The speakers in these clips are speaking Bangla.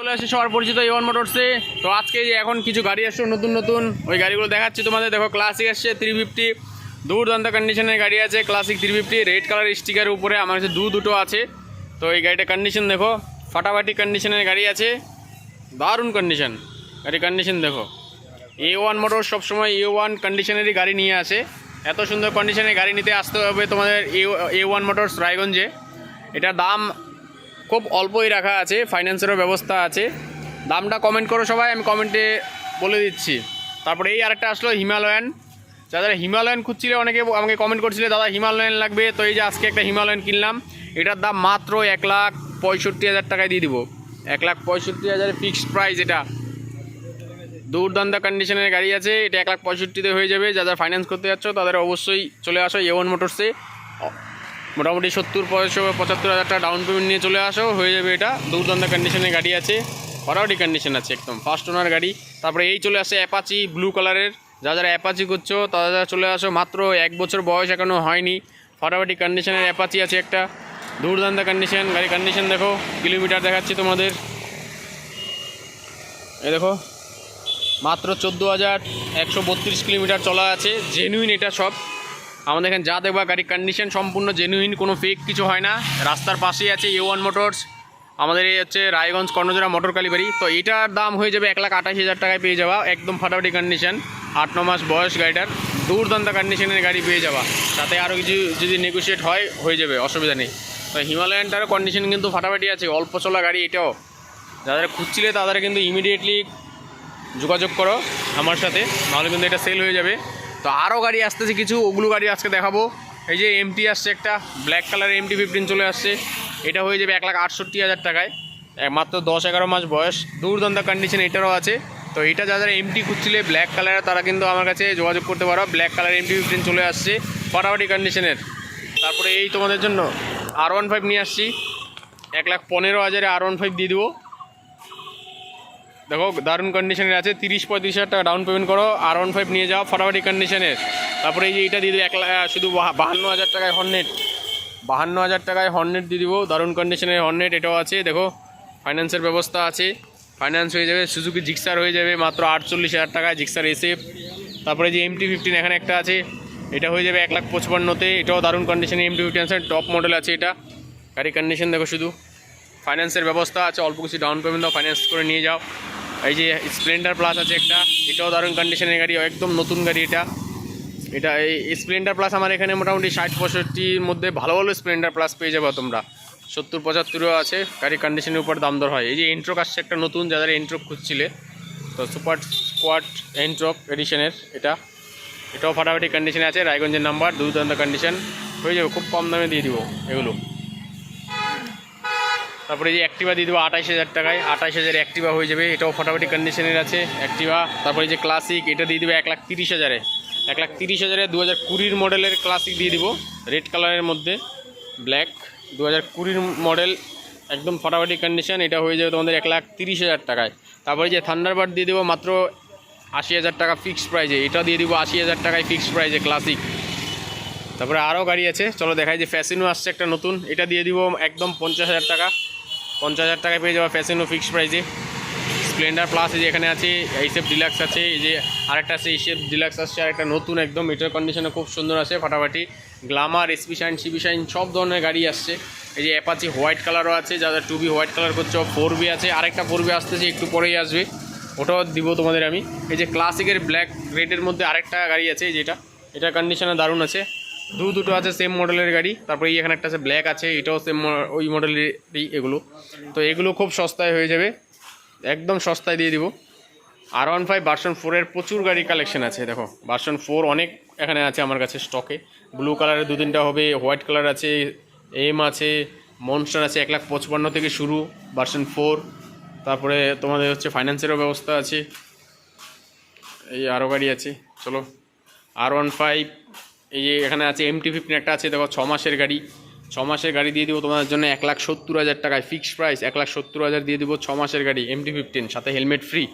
চলে আসছে সবার পরিচিত ইওয়ান মোটরসে তো আজকে যে এখন কিছু গাড়ি আসছে, নতুন নতুন, ওই গাড়িগুলো দেখাচ্ছি তোমাদের। দেখো ক্লাসিক আসছে থ্রি ফিফটি দুর্দান্ত কন্ডিশনের গাড়ি আছে classic three fifty red colour স্টিকারের উপরে আমার কাছে দু দুটো আছে। তো এই গাড়িটা কন্ডিশন দেখো, ফাটাফাটি কন্ডিশনের গাড়ি আছে। দারুণ কন্ডিশন গাড়ি কন্ডিশন দেখো। এ ওয়ান মোটর সবসময় এ ওয়ান কন্ডিশনেরই গাড়ি নিয়ে আসে। এত সুন্দর কন্ডিশনের গাড়ি নিতে আসতে হবে তোমাদের এ ওয়ান মোটরস রায়গঞ্জে। এটার দাম খুব অল্পই রাখা আছে ফাইন্যান্সেরও ব্যবস্থা আছে। দামটা কমেন্ট করো সবাই, আমি কমেন্টে বলে দিচ্ছি। তারপরে এই আরেকটা আসলো হিমালয়ান। যারা হিমালয়ান খুঁজছিলে, অনেকে আমাকে কমেন্ট করছিলে, দাদা, হিমালয়ান লাগবে? তো এই যে আজকে একটা হিমালয়ান কিনলাম। এটার দাম মাত্র এক লাখ পঁয়ষট্টি হাজার টাকায় দিয়ে দিব। এক লাখ পঁয়ষট্টি হাজার ফিক্সড প্রাইস এটা। দুর্দান্ত কন্ডিশনের গাড়ি আছে। এটা এক লাখ পঁয়ষট্টিতে হয়ে যাবে। যারা ফাইন্যান্স করতে যাচ্ছ, তাদের অবশ্যই চলে আসো এওয়ান মোটরসে মোটামুটি সত্তর পয়সা পঁচাত্তর হাজার টাকা ডাউন পেমেন্ট নিয়ে চলে আসো, হয়ে যাবে এটা। দুর্দান্ত কন্ডিশনের গাড়ি আছে ফরাওয়ারি কন্ডিশন আছে একদম ফার্স্ট ওনার গাড়ি। তারপরে এই চলে আসে অ্যাপাচি ব্লু কালারের যা যারা অ্যাপাচি করছ তারা যারা চলে আসো, মাত্র এক বছর বয়স এখনও হয়নি। ফটাফটি কন্ডিশনের অ্যাপাচি আছে একটা। দুর্দান্ত কন্ডিশন গাড়ি কন্ডিশন দেখো কিলোমিটার দেখাচ্ছি তোমাদের। এই দেখো, মাত্র চোদ্দ হাজার একশো বত্রিশ কিলোমিটার চলা আছে জেনুইন এটা সব। আমাদের এখানে যা দেখবা, গাড়ির কন্ডিশন সম্পূর্ণ জেনুইন কোনো ফেক কিছু হয় না। রাস্তার পাশেই আছে এ ওয়ান মোটরস আমাদের এই হচ্ছে রায়গঞ্জ কর্ণজোড়া মোটর কালীবাড়ি তো এটার দাম হয়ে যাবে এক লাখ আঠাশ হাজার টাকায় পেয়ে যাওয়া। একদম ফাটাফাটি কন্ডিশন আট, ন মাস বয়স গাড়িটার। দুর্দান্ত কন্ডিশনের গাড়ি পেয়ে যাওয়া। তাতে আরও কিছু যদি নেগোসিয়েট হয়, হয়ে যাবে, অসুবিধা নেই। তো হিমালয়ানটারও কন্ডিশন কিন্তু ফাটাফাটি আছে, অল্প চলা গাড়ি এটাও। যাদের খুঁজছিলে তাদের কিন্তু ইমিডিয়েটলি যোগাযোগ করো আমার সাথে, নাহলে কিন্তু এটা সেল হয়ে যাবে। তো আরও গাড়ি আসতেছে কিছু, ওগুলো গাড়ি আজকে দেখাবো। এই যে এমটি আসছে একটা ব্ল্যাক কালার এমটি ফিফটিন চলে আসছে। এটা হয়ে যাবে এক লাখ আটষট্টি হাজার টাকায়। মাত্র দশ এগারো মাস বয়স, দুর্দান্ত কন্ডিশন এটারও আছে। তো এটা যারা এমটি খুঁজছিলে ব্ল্যাক কালারের তারা কিন্তু আমার কাছে যোগাযোগ করতে পারো। ব্ল্যাক কালার এমটি ফিফটিন চলে আসছে, ফাটাফাটি কন্ডিশনের তারপরে এই তোমাদের জন্য আর ওয়ান ফাইভ নিয়ে আসছি। এক লাখ পনেরো হাজারে আর ওয়ান ফাইভ দিয়ে দেবো। দেখো, দারুণ কন্ডিশনের আছে, তিরিশ পঁয়ত্রিশ হাজার টাকা ডাউন পেমেন্ট করো, আর ওয়ান ফাইভ নিয়ে যাও, ফটাফটি কন্ডিশনের তারপরে এই যে এইটা দিয়ে এক শুধু বাহা- বাহান্ন হাজার টাকায় হর্নেট বাহান্ন হাজার টাকায় হর্নেট দিয়ে দিব, দারুণ কন্ডিশনের হর্নেট এটাও আছে, দেখো। ফাইন্যান্সের ব্যবস্থা আছে। ফাইন্যান্স হয়ে যাবে সুজুকি জিক্সার হয়ে যাবে, মাত্র আটচল্লিশ হাজার টাকায় জিক্সার এসএফ তারপরে যে এমটি ফিফটিন এখানে একটা আছে, এটা হয়ে যাবে এক লাখ পঁচপান্নতে, এটাও দারুণ কন্ডিশনে এমটি ফিফটিন টপ মডেল আছে এটা। গাড়ির কন্ডিশন দেখো শুধু। ফাইন্যান্সের ব্যবস্থা আছে, অল্প কিছু ডাউন পেমেন্ট দাও ফাইন্যান্স করে নিয়ে যাও। এই যে স্প্লেন্ডার প্লাস আছে একটা, এটাও দারুণ কন্ডিশনের গাড়ি, একদম নতুন গাড়ি এটা। এটা এই স্প্লেন্ডার প্লাস আমার এখানে মোটামুটি ষাট পঁয়ষট্টির মধ্যে ভালো ভালো স্প্লেন্ডার প্লাস পেয়ে যাব তোমরা। সত্তর পঁচাত্তরও আছে, গাড়ির কন্ডিশনের উপর দাম দর হয়। এই যে এন্ট্রক আসছে একটা নতুন যাদের এন্ট্রক খুঁজছিলে, তো সুপার স্কোয়াড এন্ট্রক এডিশনের এটা। এটাও ফাটাফাটি কন্ডিশনে আছে, রায়গঞ্জের নাম্বার দুর্দান্ত কন্ডিশন হয়ে যাবে, খুব কম দামে দিয়ে দিব এগুলো। তারপরে যে অ্যাক্টিভা দিয়ে দেবো আঠাশ হাজার টাকায়। আঠাশ হাজার অ্যাক্টিভা হয়ে যাবে। এটাও ফটাফটি কন্ডিশনের আছে অ্যাক্টিভা তারপরে যে ক্লাসিক এটা দিয়ে দেবে এক লাখ তিরিশ হাজারে। এক লাখ তিরিশ হাজারে দু হাজার কুড়ির মডেলের ক্লাসিক দিয়ে দিব। রেড কালারের মধ্যে। ব্ল্যাক দু হাজার কুড়ির মডেল একদম ফাটাফাটি কন্ডিশন এটা হয়ে যাবে তোমাদের এক লাখ তিরিশ হাজার টাকায়। তারপরে যে থান্ডারবার্ড দিয়ে দেবো মাত্র আশি হাজার টাকা ফিক্সড প্রাইজে এটা দিয়ে দিব আশি হাজার টাকায় ফিক্সড প্রাইজে ক্লাসিক তারপরে আরও গাড়ি আছে। চলো দেখাই যে ফ্যাসিনো আসছে একটা নতুন। এটা দিয়ে দিব একদম পঞ্চাশ হাজার টাকা। পঞ্চাশ হাজার টাকায় পেয়ে যাওয়া ফ্যাসিনো ফিক্সড প্রাইসে স্প্লেন্ডার প্লাস এই যে এখানে আছে এইসেফ ডিলাক্স আছে, এই যে আরেকটা আছে এইসেফ ডিলাক্স আসছে, আরেকটা নতুন একদম। এটার কন্ডিশনে খুব সুন্দর আছে, ফাটাফাটি। Glamour SP shine CB shine সব ধরনের গাড়ি আসছে। এই যে অ্যাপাচি হোয়াইট কালারও আছে, যাদের টু বি হোয়াইট কালার করছে ফোর বি আছে। আরেকটা ফোর বি আসতেছে, একটু পরেই আসবে। ওটাও দিব তোমাদের আমি। এই যে ক্লাসিকের ব্ল্যাক রেডের মধ্যে আরেকটা গাড়ি আছে যেটা এটার কন্ডিশনে দারুণ আছে। দু দুটো আছে সেম মডেলের গাড়ি। তারপরে এখানে একটা আছে ব্ল্যাক আছে, এটাও সেম ওই মডেলেরই এগুলো। তো এগুলো খুব সস্তায় হয়ে যাবে। একদম সস্তায় দিয়ে দিব। আর ওয়ান ফাইভ ভার্সন ফোরের প্রচুর গাড়ি কালেকশন আছে, দেখো। ভার্সন ফোর অনেক এখানে আছে আমার কাছে স্টকে ব্লু কালারের দু তিনটা হবে হোয়াইট কালার আছে এম আছে মনস্টার আছে, এক লাখ পঁচপান্ন থেকে শুরু ভার্সন ফোর তারপরে তোমাদের হচ্ছে ফাইন্যান্সেরও ব্যবস্থা আছে। এই আরও গাড়ি আছে, চলো। আর ওয়ান ফাইভ এই যে এখানে আছে এমটি ফিফটিন একটা আছে, দেখো ছ মাসের গাড়ি। ছ মাসের গাড়ি দিয়ে দেবো তোমাদের জন্য এক লাখ সত্তর হাজার টাকায়। ফিক্সড প্রাইস এক লাখ সত্তর হাজার দিয়ে দেবো ছ মাসের গাড়ি এমটি ফিফটিন সাথে হেলমেট ফ্রি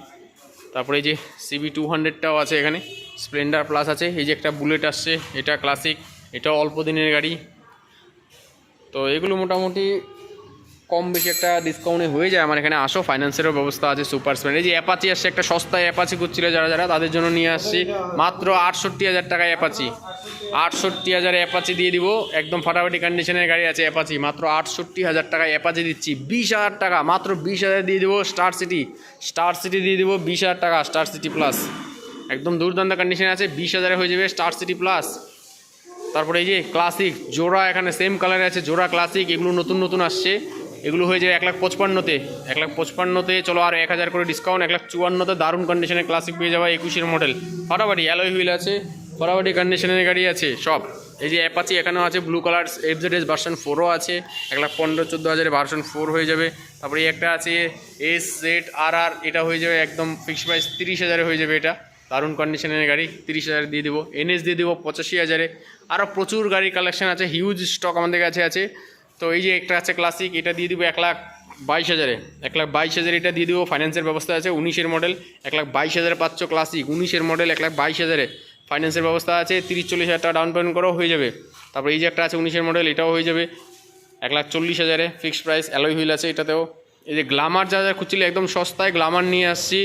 তারপরে এই যে সিবি টু হান্ড্রেডটাও আছে এখানে স্প্লেন্ডার প্লাস আছে। এই যে একটা বুলেট আসছে, এটা ক্লাসিক এটা অল্প দিনের গাড়ি। তো এগুলো মোটামুটি কম বেশি একটা ডিসকাউন্টে হয়ে যায়। আমার এখানে আসো ফাইন্যান্সেরও ব্যবস্থা আছে সুপার স্প্যান এই যে অ্যাপাচি আসছে, একটা সস্তায় অ্যাপাচি করছিল যারা যারা, তাদের জন্য নিয়ে আসছি। মাত্র আটষট্টি হাজার টাকায় অ্যাপাচি আটষট্টি হাজার অ্যাপাচি দিয়ে দিব। একদম ফাটাফাটি কন্ডিশনের গাড়ি আছে অ্যাপাচি মাত্র আটষট্টি হাজার টাকায় অ্যাপাচি দিচ্ছি। বিশ হাজার টাকা, মাত্র বিশ হাজার দিয়ে দিব স্টার সিটি স্টার সিটি দিয়ে দিব বিশ হাজার টাকা স্টার সিটি প্লাস একদম দুর্দান্ত কন্ডিশনে আছে, বিশ হাজারে হয়ে যাবে স্টার সিটি প্লাস তারপরে এই যে ক্লাসিক জোড়া এখানে সেম কালারে আছে জোড়া ক্লাসিক এগুলো নতুন নতুন আসছে। এগুলো হয়ে যায় এক লাখ পঁচপান্নতে। এক লাখ পঁচপান্নতে চলো আর এক হাজার করে ডিসকাউন্ট এক লাখ চুয়ান্নতে দারুণ কন্ডিশনে ক্লাসিক পেয়ে যাওয়া একুশের মডেল ফাটাফাটি অ্যালয় হুইল আছে, ফাটাফাটি কন্ডিশনের গাড়ি আছে, সব। এই যে অ্যাপাচি এখানেও আছে blue colour FZ S version ফোরও আছে, এক লাখ পনেরো, চোদ্দ হাজারে ভার্সন ফোর হয়ে যাবে। তারপরে একটা আছে এস জেড আর আর এটা হয়ে যাবে একদম ফিক্সড প্রাইস তিরিশ হাজারে হয়ে যাবে এটা। দারুণ কন্ডিশনের গাড়ি, তিরিশ হাজার দিয়ে দেবো। এনএস দিয়ে দেবো পঁচাশি হাজারে। আরও প্রচুর গাড়ির কালেকশন আছে হিউজ স্টক আমাদের কাছে আছে। তো এই যে একটা আছে ক্লাসিক এটা দিয়ে দিব এক লাখ বাইশ হাজারে। এক লাখ বাইশ হাজার এটা দিয়ে দিব ফাইন্যান্সের ব্যবস্থা আছে উনিশের মডেল এক লাখ বাইশ হাজারে পাচ্ছ ক্লাসিক উনিশের মডেল এক লাখ বাইশ হাজারে। ফাইন্যান্সের ব্যবস্থা আছে, তিরিশ চল্লিশ হাজার টাকা ডাউন পেমেন্ট করাও হয়ে যাবে। তারপর এই যে একটা আছে উনিশের মডেল এটাও হয়ে যাবে। এক লাখ চল্লিশ হাজারে ফিক্সড প্রাইস অ্যালয় হুইল আছে এটাতেও। এই যে গ্লামার যা যা খুঁজছিলে, একদম সস্তায় গ্লামার নিয়ে আসছি।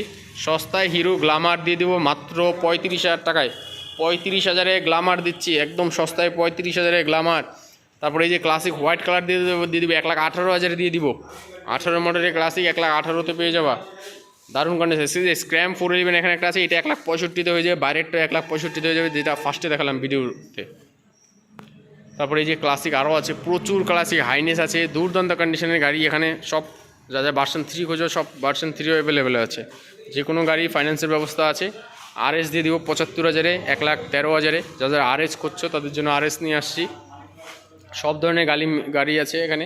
সস্তায় হিরো গ্লামার দিয়ে দেবো মাত্র পঁয়ত্রিশ হাজার টাকায়। পঁয়ত্রিশ হাজারে গ্লামার দিচ্ছি, একদম সস্তায় পঁয়ত্রিশ হাজারে গ্লামার তারপরে এই যে ক্লাসিক হোয়াইট কালার দিয়ে দেবো, দিয়ে দিব, এক লাখ আঠারো হাজারে দিয়ে দিব। আঠারো মডেলের ক্লাসিক এক লাখ আঠারোতে পেয়ে যাবা। দারুণ কন্ডিশন যে স্ক্র্যাম ফোর ইলেভেন এখানে একটা আছে, এটা এক লাখ পঁয়ষট্টিতে হয়ে যাবে, বাইরেরটা এক লাখ পঁয়ষট্টিতে হয়ে যাবে, যেটা ফার্স্টে দেখালাম ভিডিওতে। তারপরে এই যে ক্লাসিক আরও আছে, প্রচুর ক্লাসিক হাইনেস আছে, দুর্দান্ত কন্ডিশনের গাড়ি এখানে, সব যা যা ভার্সন থ্রি খোঁজো, সব ভার্সন থ্রিও অ্যাভেলেবেল আছে। যে কোনো গাড়ি ফাইন্যান্সের ব্যবস্থা আছে। আর এস দিয়ে দিব পঁচাত্তর হাজারে, এক লাখ তেরো হাজারে। যা যারা আর এস করছ তাদের জন্য আর এস নিয়ে আসছি। সব ধরনের গাড়ি গাড়ি আছে এখানে।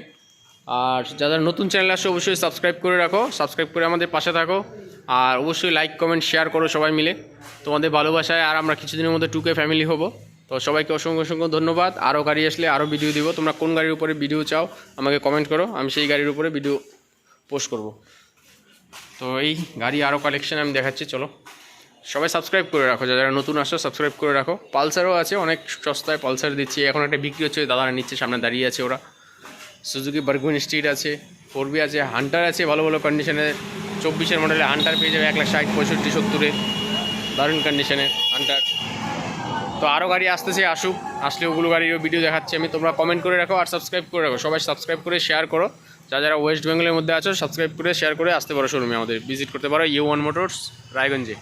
আর যারা নতুন চ্যানেল আসছে অবশ্যই সাবস্ক্রাইব করে রাখো। সাবস্ক্রাইব করে আমাদের পাশে থাকো। আর অবশ্যই লাইক কমেন্ট শেয়ার করো সবাই মিলে। তোমাদের ভালোবাসায় আর আমরা কিছুদিনের মধ্যে টুকে ফ্যামিলি হব। তো সবাইকে অসংখ্য অসংখ্য ধন্যবাদ। আরও গাড়ি আসলে আরও ভিডিও দিব। তোমরা কোন গাড়ির উপরে ভিডিও চাও, আমাকে কমেন্ট করো। আমি সেই গাড়ির উপরে ভিডিও পোস্ট করব। তো এই গাড়ি আরও কালেকশন আমি দেখাচ্ছি, চলো। সবাই সাবস্ক্রাইব করে রাখো। যারা নতুন আসো সাবস্ক্রাইব করে রাখো। পালসারও আছে, অনেক সস্তায় পালসার দিচ্ছি। এখন একটা বিক্রি হচ্ছে, দাদারা নিচ্ছে, সামনে দাঁড়িয়ে আছে ওরা। সুজুকি বার্গুইন স্ট্রিট আছে ফোর বি আছে হান্টার আছে, ভালো ভালো কন্ডিশনে চব্বিশের মডেলে হান্টার পেয়ে যাবে এক লাখ ষাট, পঁয়ষট্টি, সত্তরে। দারুণ কন্ডিশনে হান্টার তো আরও গাড়ি আসতেছে, আসুক। আসলে ওগুলো গাড়িরও ভিডিও দেখাচ্ছি আমি। তোমরা কমেন্ট করে রাখো আর সাবস্ক্রাইব করে রাখো। সবাই সাবস্ক্রাইব করে শেয়ার করো। যারা যারা ওয়েস্ট বেঙ্গলের মধ্যে আছো সাবস্ক্রাইব করে শেয়ার করে, আসতে পারো শোরুমে আমাদের। ভিজিট করতে পারো ইউ ওয়ান মোটরস রায়গঞ্জে